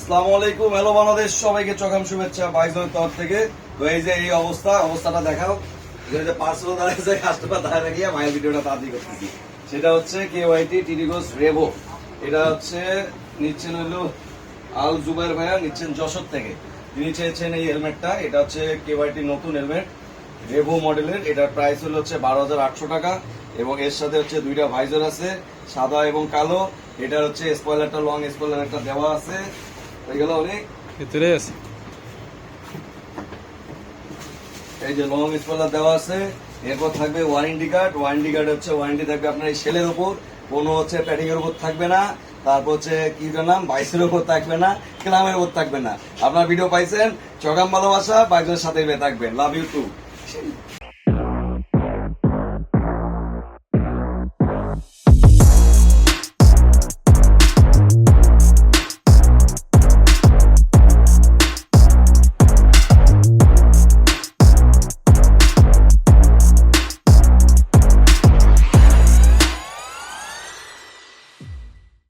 আসসালামু আলাইকুম, হ্যালো বাংলাদেশ, সবাইকে চকাম শুভেচ্ছা বাইজনের তরফ থেকে। তো এই যে এই অবস্থা, অবস্থাটা দেখাও। যে পার্সেল দাঁড়িয়েছে কাস্টমার দাঁড়িয়ে রাখিয়া মায়ের ভিডিওটা তাড়াতাড়ি করতেছি। সেটা হচ্ছে কে ওয়াইটি টিডিগোস রেভো এটা হচ্ছে নিচ্ছেন হলো আল জুবাইর ভাইয়া, নিচ্ছেন যশোর থেকে। তিনি চেয়েছেন এই হেলমেটটা। এটা হচ্ছে কে ওয়াইটি নতুন হেলমেট রেভো মডেলের। এটার প্রাইস হলো হচ্ছে বারো হাজার আটশো টাকা এবং এর সাথে হচ্ছে দুইটা ভাইজার আছে, সাদা এবং কালো। এটা হচ্ছে স্পয়লারটা লং স্পয়লার একটা দেওয়া আছে। গেল অনেক ভিতরে আছে এই যে লং দেওয়া আছে এরপর থাকবে ওয়ারেন্টি কার্ড ওয়ারেন্টি কার্ড হচ্ছে ওয়ারেন্টি থাকবে আপনার এই সেলের উপর। কোনো হচ্ছে প্যাডিং এর উপর থাকবে না। তারপর হচ্ছে কি নাম? বাইসের উপর থাকবে না। ক্লামের উপর থাকবে না। আপনার ভিডিও পাইছেন? চগাম ভালোবাসা বাইকের সাথে থাকবেন। Love you two